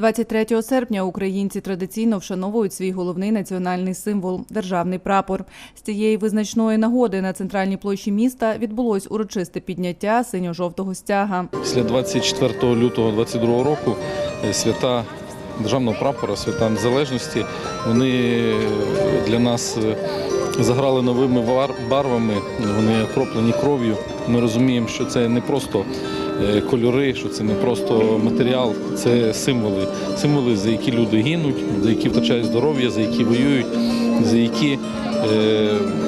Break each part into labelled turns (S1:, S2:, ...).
S1: 23 серпня українці традиційно вшановують свій головний національний символ державний прапор. З цієї визначної нагоди на центральній площі міста відбулось урочисте підняття синьо-жовтого стяга.
S2: Після 24 лютого 22 року е, свята державного прапора, свята незалежності, вони е, для нас е, заграли новими барвами, вони окроплені кров'ю. Ми розуміємо, що це не просто кольори, що це не просто матеріал, це символи. Символи, за які люди гинуть, за які втрачають здоров'я, за які воюють, за які е,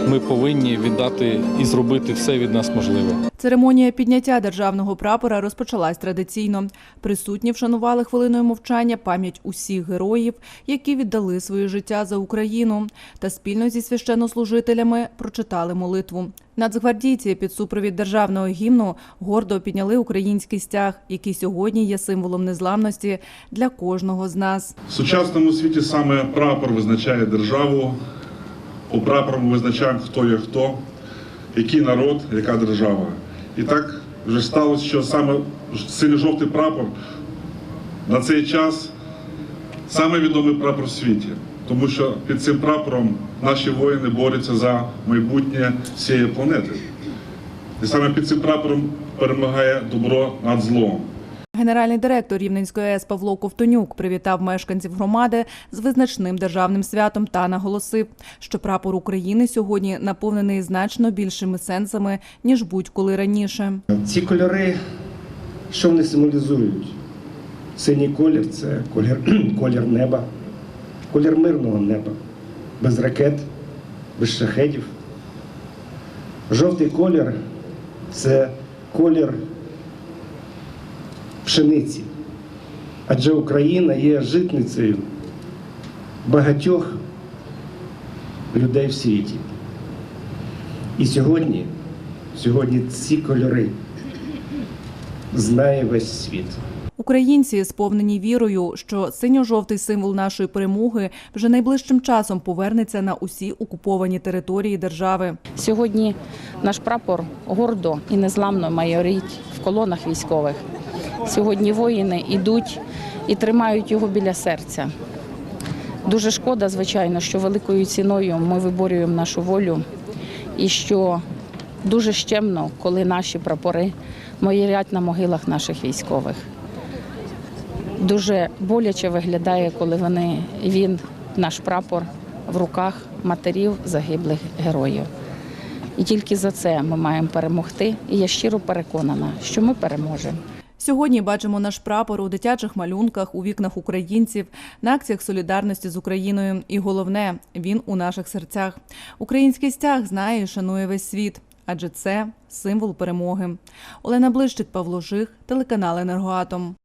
S2: ми повинні віддати і зробити все від нас можливе.
S1: Церемонія підняття державного прапора розпочалась традиційно. Присутні вшанували хвилиною мовчання пам'ять усіх героїв, які віддали своє життя за Україну, та спільно зі священнослужителями прочитали молитву. Нацгвардійці під супровід державного гімну гордо підняли український стяг, який сьогодні є символом незламності для кожного з нас.
S3: В сучасному світі саме прапор визначає державу. По прапору ми визначаємо, хто є хто, який народ, яка держава. І так вже сталося, що саме синьо-жовтий прапор на цей час саме відомий прапор в світі. Тому що під цим прапором наші воїни борються за майбутнє всієї планети. І саме під цим прапором перемагає добро над злом.
S1: Генеральний директор Рівненської АЕС Павло Ковтонюк привітав мешканців громади з визначним державним святом та наголосив, що прапор України сьогодні наповнений значно більшими сенсами ніж будь-коли раніше.
S4: Ці кольори, що вони символізують? Синій колір це колір, колір неба, колір мирного неба, без ракет, без шахедів. Жовтий колір це колір пшениці. Адже Україна є житницею багатьох людей в світі. І сьогодні, сьогодні ці кольори знає весь світ.
S1: Українці сповнені вірою, що синьо-жовтий символ нашої перемоги вже найближчим часом повернеться на усі окуповані території держави.
S5: Сьогодні наш прапор гордо і незламно майорить в колонах військових. Сьогодні воїни йдуть і тримають його біля серця. Дуже шкода, звичайно, що великою ціною ми виборюємо нашу волю, і що дуже щемно, коли наші прапори майорять на могилах наших військових. Дуже боляче виглядає, коли вони він, наш прапор, в руках матерів загиблих героїв. І тільки за це ми маємо перемогти. І я щиро переконана, що ми переможемо.
S1: Сьогодні бачимо наш прапор у дитячих малюнках, у вікнах українців, на акціях солідарності з Україною. І головне, він у наших серцях. Український стяг знає і шанує весь світ, адже це символ перемоги. Олена Блищик, Павло Жих, телеканал Енергоатом.